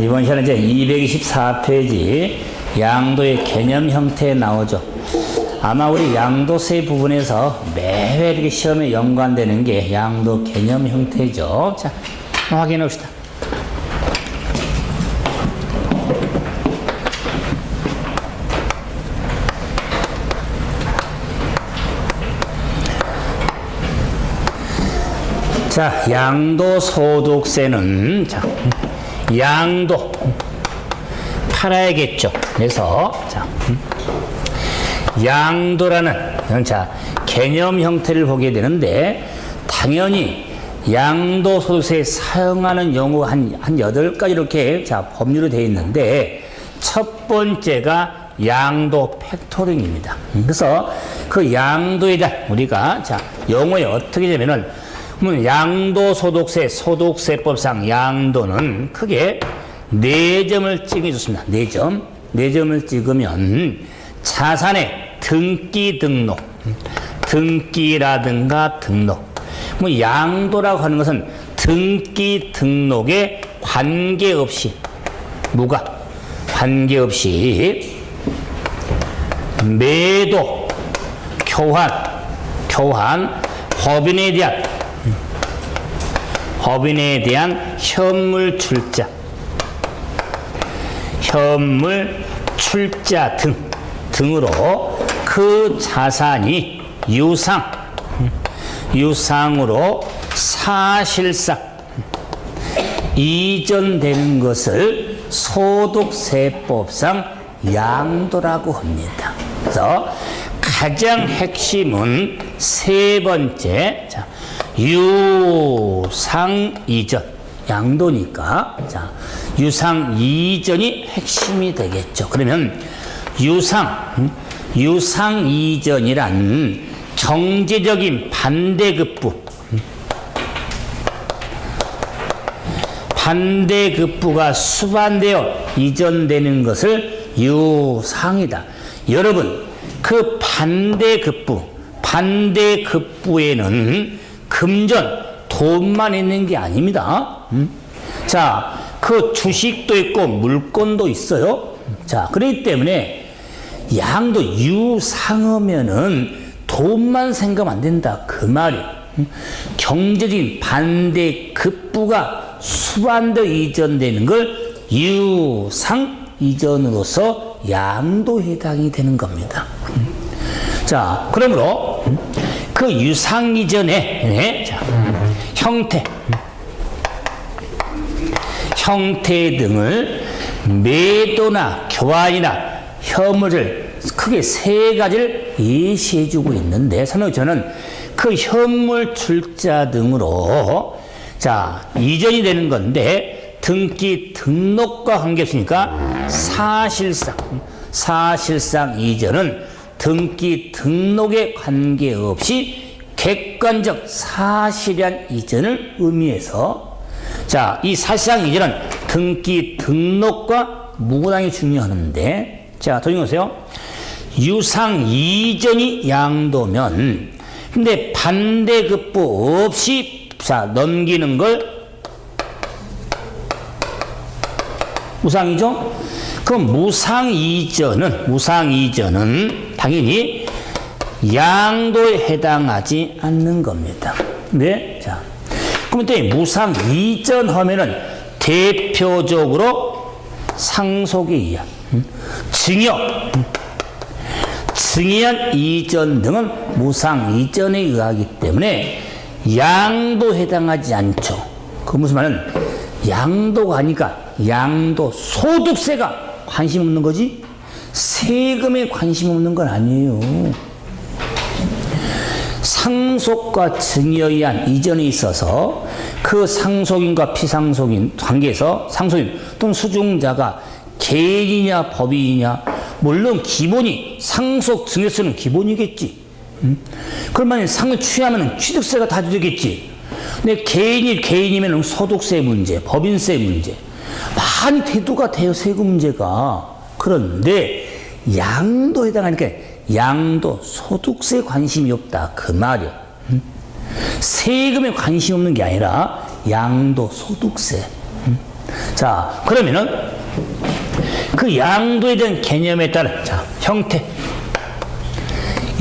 이번 시간은 이제 224페이지 양도의 개념 형태에 나오죠. 아마 우리 양도세 부분에서 매회 이렇게 시험에 연관되는 게 양도 개념 형태죠. 자, 확인해 봅시다. 자, 양도소득세는 자, 양도 팔아야겠죠. 그래서 자, 양도라는 자 개념 형태를 보게 되는데 당연히 양도 소득세에 사용하는 용어 한, 한 여덟 가지 이렇게 자, 법률로 되어 있는데 첫 번째가 양도 팩토링입니다. 그래서 그 양도에 대한 우리가 자, 용어에 어떻게 되면은 그러면 양도 소득세 소득세법상 양도는 크게 네 점을 찍어줬습니다. 네 점. 네 점을 찍으면 자산의 등기 등록, 등기라든가 등록. 뭐 양도라고 하는 것은 등기 등록에 관계없이 무가 관계없이 매도, 교환, 교환, 법인에 대한 법인에 대한 현물 출자, 현물 출자 등 등으로 그 자산이 유상 유상으로 사실상 이전되는 것을 소득세법상 양도라고 합니다. 그래서 가장 핵심은 세 번째 자, 유상 이전. 양도니까. 자 유상 이전이 핵심이 되겠죠. 그러면 유상 음, 유상 이전이란 경제적인 반대급부. 음, 반대급부가 수반되어 이전되는 것을 유상이다. 여러분 그 반대급부 반대급부에는 금전 돈만 있는 게 아닙니다. 음? 자, 그 주식도 있고 물건도 있어요. 자, 그렇기 때문에 양도 유상하면은 돈만 생각하면 안 된다. 그 말이. 음? 경제적인 반대 급부가 수반도 이전되는 걸 유상 이전으로서 양도 해당이 되는 겁니다. 음? 자, 그러므로 음? 그 유상 이전에 네, 자, 형태, 형태 등을 매도나 교환이나 현물을 크게 세 가지를 예시해주고 있는데 저는 그 현물 출자 등으로 자 이전이 되는 건데 등기 등록과 관계없으니까 사실상 사실상 이전은 등기 등록에 관계없이 객관적 사실한 이전을 의미해서 자, 이 사실상 이전은 등기 등록과 무관하게 중요하는데 자, 도ing 보세요. 유상 이전이 양도면 근데 반대급부 없이 자, 넘기는 걸 무상이죠? 그 무상 이전은 무상 이전은 당연히 양도에 해당하지 않는 겁니다. 네? 자. 그럼 또 무상 이전 하면은 대표적으로 상속에 의한 음? 증여, 음? 증여한 이전 등은 무상 이전에 의하기 때문에 양도 해당하지 않죠. 그 무슨 말은 양도가 아니까 양도 소득세가 관심 없는 거지 세금에 관심 없는 건 아니에요. 상속과 증여에 의한 이전이 있어서 그 상속인과 피상속인 관계에서 상속인 또는 수중자가 개인이냐 법인이냐 물론 기본이 상속 증여세는 기본이겠지. 음? 그러면 상을 취하면 취득세가 다 되겠지. 근데 개인이 개인이면 소득세 문제, 법인세 문제 많이 대두가 돼요 세금 문제가. 그런데 양도 해당하니까 양도 소득세 관심이 없다 그 말이야. 음? 세금에 관심 없는 게 아니라 양도 소득세. 음? 자, 그러면은 그 양도에 대한 개념에 따른 자, 형태.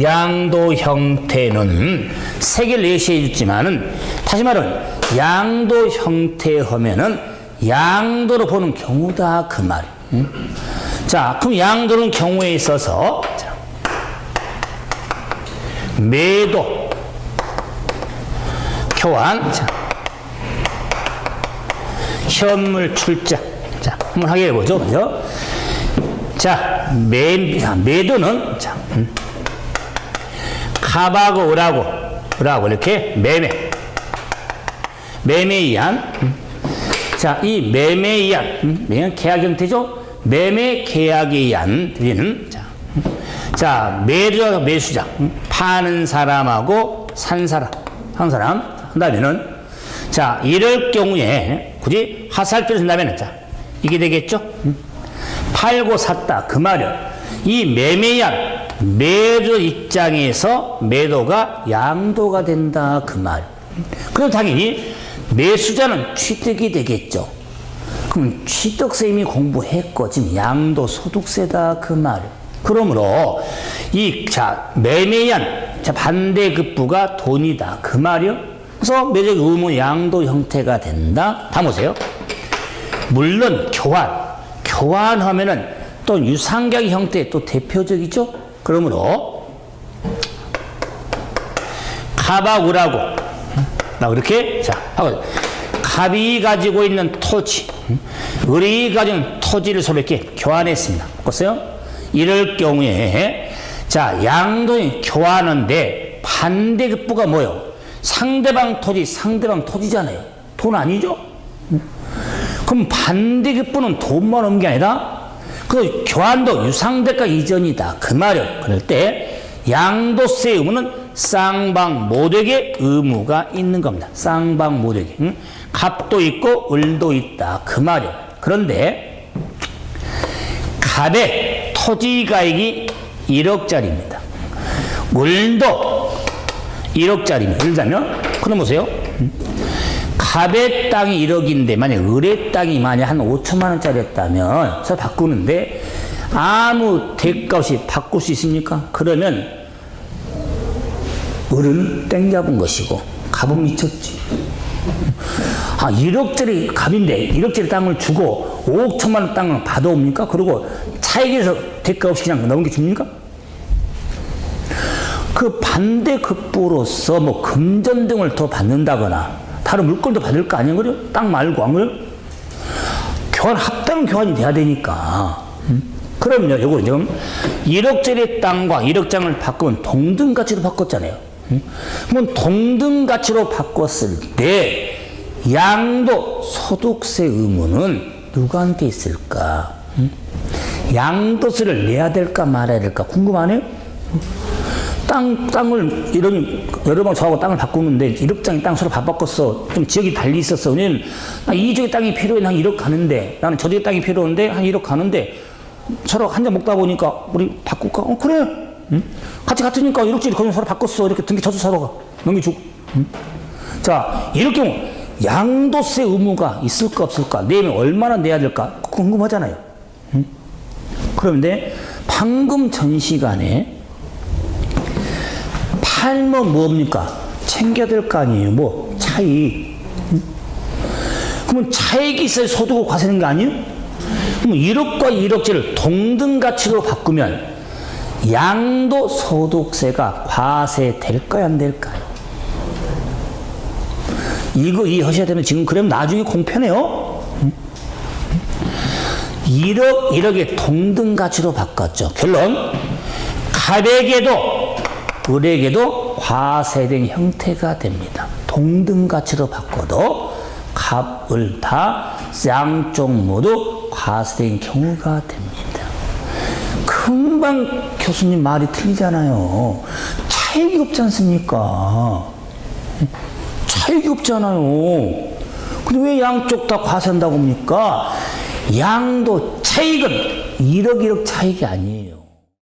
양도 형태는 세 개를 예시해 줬지만은 다시 말하면 양도 형태 하면은 양도로 보는 경우다 그 말. 응? 자, 그럼 양도는 경우에 있어서 자, 매도, 교환, 자, 현물 출자. 자, 한번 하게 해보죠. 그죠? 자, 매, 자, 매도는, 자, 음. 갑하고 을하고, 을하고 이렇게 매매. 매매에 의한, 음. 자, 이 매매에 의한, 음, 매매 계약 형태죠? 매매 계약에 의한, 우리는, 자, 음. 자, 매주, 매수자. 음, 파는 사람하고 산 사람. 한 사람. 한다면은, 자, 이럴 경우에 굳이 화살표를 쓴다면 자, 이게 되겠죠? 음? 팔고 샀다. 그 말은 이 매매한 매도 입장에서 매도가 양도가 된다. 그 말. 그럼 당연히 매수자는 취득이 되겠죠. 그럼 취득세 이미 공부했고 지금 양도 소득세다. 그 말. 그러므로 이자 매매한 자 반대급부가 돈이다. 그 말이요. 그래서 매적 의무 양도 형태가 된다. 다 보세요. 물론 교환, 교환하면은 또 유상경 형태 또 대표적이죠. 그러므로 갑하우라고 나 이렇게 자 하고 갑이 가지고 있는 토지, 을이 있는 토지를 서로 이렇게 교환했습니다. 보세요. 이럴 경우에 자 양도인 교환하는데 반대급부가 뭐요? 상대방 토지, 상대방 토지잖아요. 돈 아니죠? 그럼 반대급부는 돈만 없는 게 아니라 그 교환도 유상대가 이전이다. 그 말이요. 그럴 때 양도세 의무는 쌍방 모두에게 의무가 있는 겁니다. 쌍방 모두에게. 응? 갑도 있고 을도 있다. 그 말이요. 그런데 갑의 토지 가액이 1억짜리입니다. 을도 1억짜리입니다. 예를 들자면, 그럼 보세요. 갑의 땅이 1억인데, 만약 을의 땅이 만약 한 5천만 원짜리였다면, 저 바꾸는데, 아무 대가 없이 바꿀 수 있습니까? 그러면, 을은 땡 잡은 것이고, 갑은 미쳤지. 아, 1억짜리 갑인데, 1억짜리 땅을 주고, 5억 천만 원 땅을 받아옵니까? 그리고 차익에서 대가 없이 그냥 게 줍니까? 그 반대 급부로서 뭐 금전 등을 더 받는다거나 다른 물건도 받을 거 아닌 거죠? 땅 말고 안 그래요? 교환 합당 교환이 돼야 되니까. 음? 그럼요, 요거 지금 1억짜리 땅과 1억 장을 바꾸면 동등 가치로 바꿨잖아요. 음? 그럼 동등 가치로 바꿨을 때 양도 소득세 의무는 누구한테 있을까? 음? 양도세를 내야 될까 말아야 될까 궁금하네요. 땅, 땅을, 이런, 여러 번 저하고 땅을 바꾸는데, 1억장이 땅 서로 바꿨어. 좀 지역이 달리 있었어. 왜냐면, 나이 지역의 땅이 필요해. 난 1억 가는데, 나는 저 지역의 땅이 필요한데, 한 1억 가는데, 서로 한 잔 먹다 보니까, 우리 바꿀까? 어, 그래. 응? 같이 같으니까 1억짜리 거기 서로 바꿨어. 이렇게 등기 사러 가. 넘겨주고. 응? 자, 이럴 경우, 양도세 의무가 있을까 없을까? 내면 얼마나 내야 될까? 궁금하잖아요. 응? 그런데, 방금 전 시간에, 팔면 뭡니까? 챙겨야 될 거 아니에요. 뭐 차익. 그러면 차익이 있어야 소득을 과세는 거 아니에요? 그럼 1억과 1억짜리를 동등 가치로 바꾸면 양도 소득세가 과세 될까요, 안 될까요? 이거 이해하셔야 되면 지금 그러면 나중에 공편해요. 1억, 1억의 동등 가치로 바꿨죠. 결론, 가백에도 을에게도 과세된 형태가 됩니다. 동등 가치로 바꿔도 갑, 을 다 양쪽 모두 과세된 경우가 됩니다. 금방 교수님 말이 틀리잖아요. 차익이 없지 않습니까? 차익이 없잖아요. 근데 왜 양쪽 다 과세한다고 합니까? 양도 차익은 1억 1억 차익이 아니에요.